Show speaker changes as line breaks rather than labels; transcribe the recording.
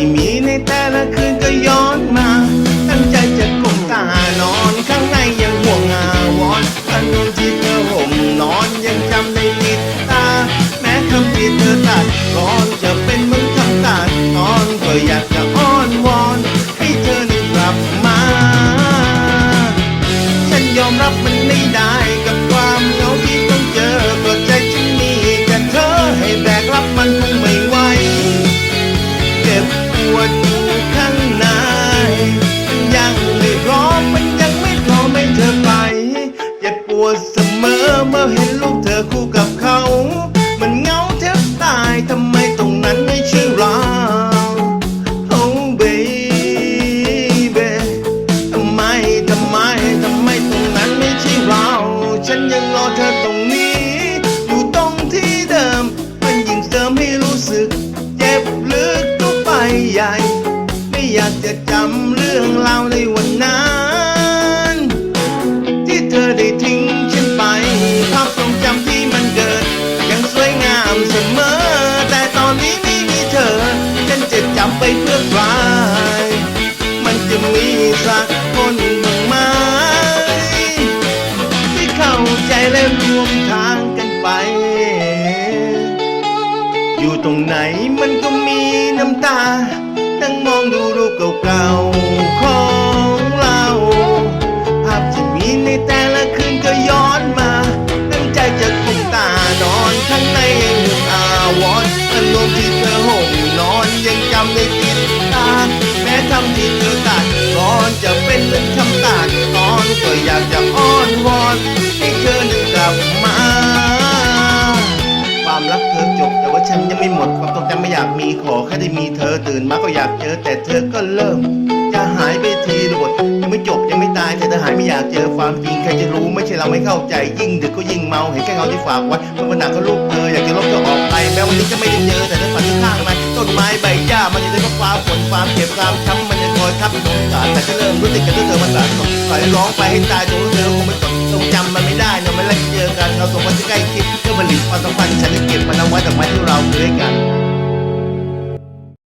ที่มีในแต่ละคืนก็ย้อนมา ลูกเธอคู่กับเขา มันเงาแทบตายทำไมตรงนั้นไม่ใช่เราโอ้เบเทำไมทำไมทำไมตรงนั้นไม่ใช่เรา ฉันยังรอเธอตรงนี้ อยู่ตรงที่เดิม มันยิ่งเสริมให้รู้สึก เจ็บลึกก็ไปใหญ่ ไม่อยากจะจำเรื่องราวในวันนั้น จะมีสักคนบ้างไหมที่เข้าใจและรวมทางกันไป อยู่ตรงไหนมันก็มีน้ำตาตั้งมองดูรูปเก่าๆของเรา ภาพที่มีในแต่ละคืนก็ย้อนมาตั้งใจจะคุมตานอนข้างในยังอาวรณ์อารมณ์ที่เธอห่มนอนยังจำได้ติดตาแม้ทำที่เธอ จะเป็นเหมือนคำตัดตอนก็อยากจะอ้อนวอนให้เธอนึกกลับมา ความรักเธอจบแต่ว่าฉันยังไม่หมดความทรงจำไม่อยากมีขอแค่ได้มีเธอตื่นมาก็อยากเจอ แต่เธอก็เริ่ม จะหายไปทีละบทยังไม่จบยังไม่ตายแต่เธอหายไม่อยากเจอความจริงใครจะรู้ไม่ใช่เราไม่เข้าใจ ยิ่งดึกก็ยิ่งเมาเห็นแค่เงาที่ฝากไว้เมื่อวันหนักก็ลูกเธออยากจะลบเธอออกไปแม้วันนี้จะไม่ได้เจอแต่เธอฝันข้างๆมันต้นไม้ใบหญ้ามันจะได้พราะฟ้าฝนความเจ็บความช้ำ ทับสงการแต่จะเริ่มรู้สึกกันด้วยเธอมันสารสดปล่อยร้องไปให้ตายจนรู้เธอคงไม่จดทรงจำมันไม่ได้เนาะมันแลกเจอกันเราสองคนจะใกล้ชิดเพื่อผลิตความสัมพันธ์ฉันจะเก็บมันเอาไว้แต่ไม้ที่เราเคยกัน